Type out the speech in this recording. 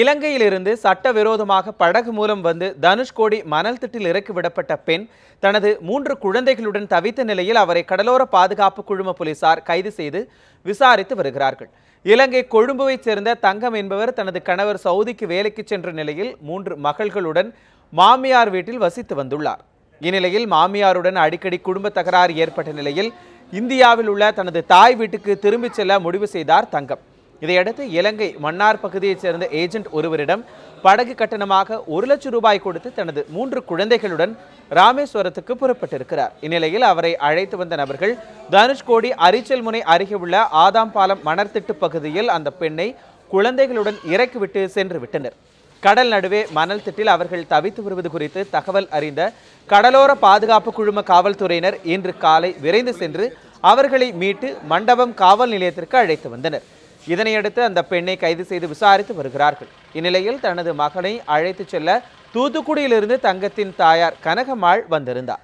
இலங்கையிலிருந்து சட்டவிரோதமாக படகு மூலம் வந்து தனுஷ்கோடி மணல் திட்டில் இறக்கி விடப்பட்ட பெண் தனது மூன்று குழந்தைகளுடன் தவித்த நிலையில் அவரை கடலோர பாதுகாப்பு குழும போலீசார் கைது செய்து விசாரித்து வருகிறார்கள். இலங்கை கொழும்புவைச் சேர்ந்த தங்கம் என்பவர் தனது கணவர் சவுதிக்கு வேலைக்கு சென்ற நிலையில் மூன்று மகள்களுடன் மாமியார் வீட்டில் வசித்து வந்துள்ளார். இந்நிலையில் மாமியாருடன் அடிக்கடி குடும்ப தகராறு ஏற்பட்ட நிலையில் இந்தியாவில் உள்ள தனது தாய் வீட்டுக்கு திரும்பிச் செல்ல முடிவு செய்தார் தங்கம். இதையடுத்து இலங்கை மன்னார் பகுதியைச் சேர்ந்த ஏஜென்ட் ஒருவரிடம் படகு கட்டணமாக ஒரு லட்சம் ரூபாய் கொடுத்து தனது மூன்று குழந்தைகளுடன் ராமேஸ்வரத்துக்கு புறப்பட்டிருக்கிறார். இந்நிலையில் அவரை அழைத்து வந்த நபர்கள் தனுஷ்கோடி அரிச்சல்முனை அருகே உள்ள ஆதாம்பாலம் மணர்த்திட்டு பகுதியில் அந்த பெண்ணை குழந்தைகளுடன் இறக்கிவிட்டு சென்று விட்டனர். கடல் நடுவே மணல் திட்டில் அவர்கள் தவித்து வருவது குறித்து தகவல் அறிந்த கடலோர பாதுகாப்பு குழும காவல்துறையினர் இன்று காலை விரைந்து சென்று அவர்களை மீட்டு மண்டபம் காவல் நிலையத்திற்கு அழைத்து வந்தனர். இதனையடுத்து அந்த பெண்ணை கைது செய்து விசாரித்து வருகிறார்கள். இந்நிலையில் தனது மகனை அழைத்துச் செல்ல தூத்துக்குடியிலிருந்து தங்கத்தின் தாயார் கனகமாள் வந்திருந்தார்.